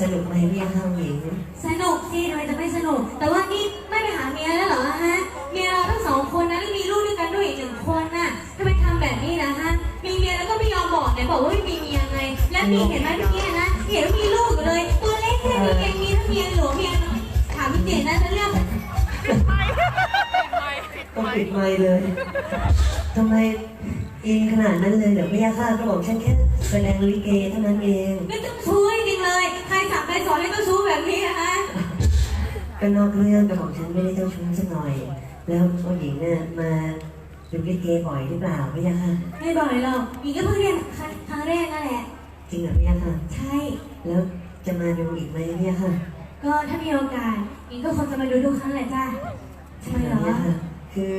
สนุกไหมพี่ข้าวหญิงสนุกสิทำไมจะไม่สนุก แต่ว่านี่ไม่ไปหาเมียแล้วเหรอฮะ เมียเราทั้งสองคนนะแล้วมีลูกด้วยกันด้วยอีกหนึ่งคนน่ะทำไมทำแบบนี้นะฮะ มีเมียแล้วก็ไม่ยอมบอกไหนบอกว่าไม่มีเมียไง และมีเห็นไหมเมื่อกี้นะเห็นว่ามีลูกอยู่เลย ตัวเล็กแค่นี้เองมีทั้งเมียหลวงเมียน้อยถามพี่เจนนะจะเรื่องต้องปิดไมค์เลยทำไมอินขนาดนั้นเลยเหรอพี่ข้าก็บอกฉันแค่แสดงลิเกเท่านั้นเอง ไม่ต้องชู้ ก็นอกเรื่องแต่บอกฉันไม่ได้เจ้าชู้สักหน่อย แล้วผู้หญิงเนี่ยมาดูลิเกบ่อยหรือเปล่าพี่ข้าไม่บ่อยหรอกอีกก็เพิ่งเรียนครั้งแรกนั่นแหละ จริงเหรอพี่ข้าใช่ แล้วจะมาดูอีกไหมพี่ข้าก็ถ้ามีโอกาสอีกก็คงจะมาดูทุกครั้งแหละจ้าทำไมเหรอพี่ข้าคือ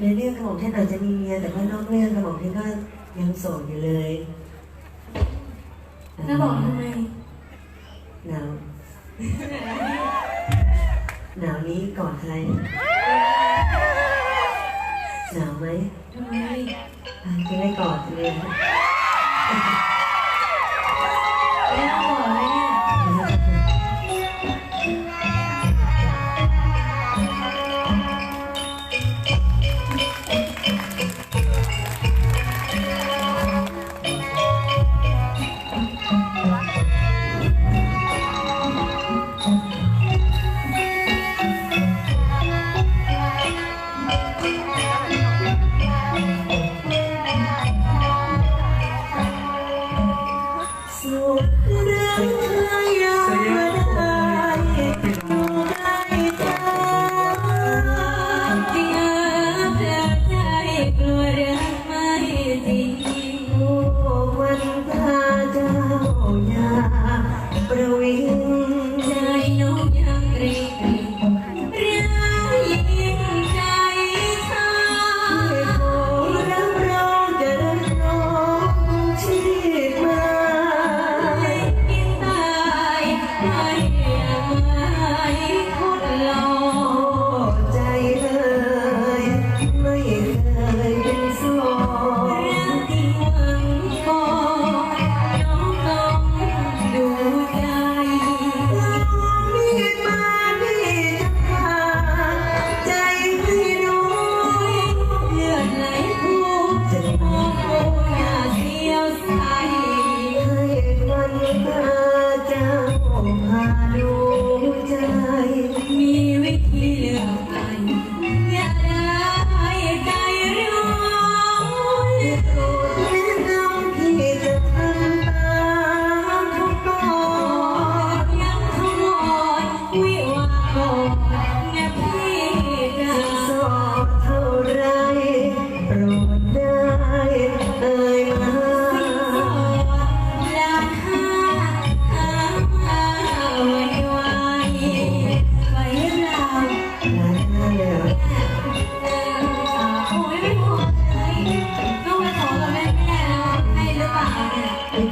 ในเรื่องกระหม่อมท่านอาจจะมีเมียแต่ว่านอกเรื่องกระหม่อมท่านก็ยังโสดอยู่เลยแล้วบอกทำไมหนาว หนาวนี้กอดใครหนาวไหมทำไมอะจะได้กอดเลย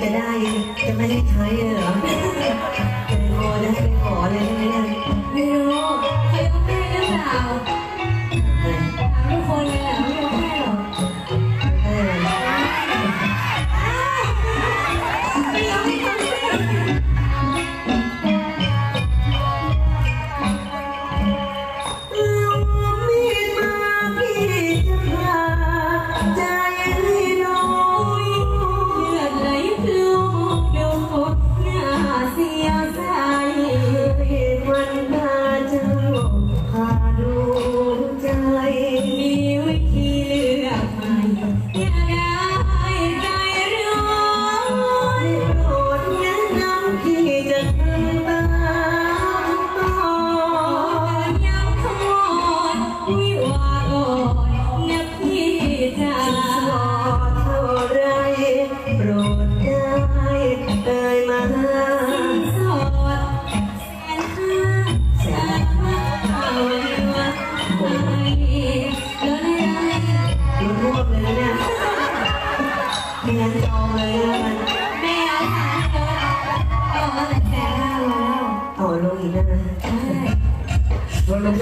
จะได้จะไม่ได้ใช้เลยเหรอ เราลง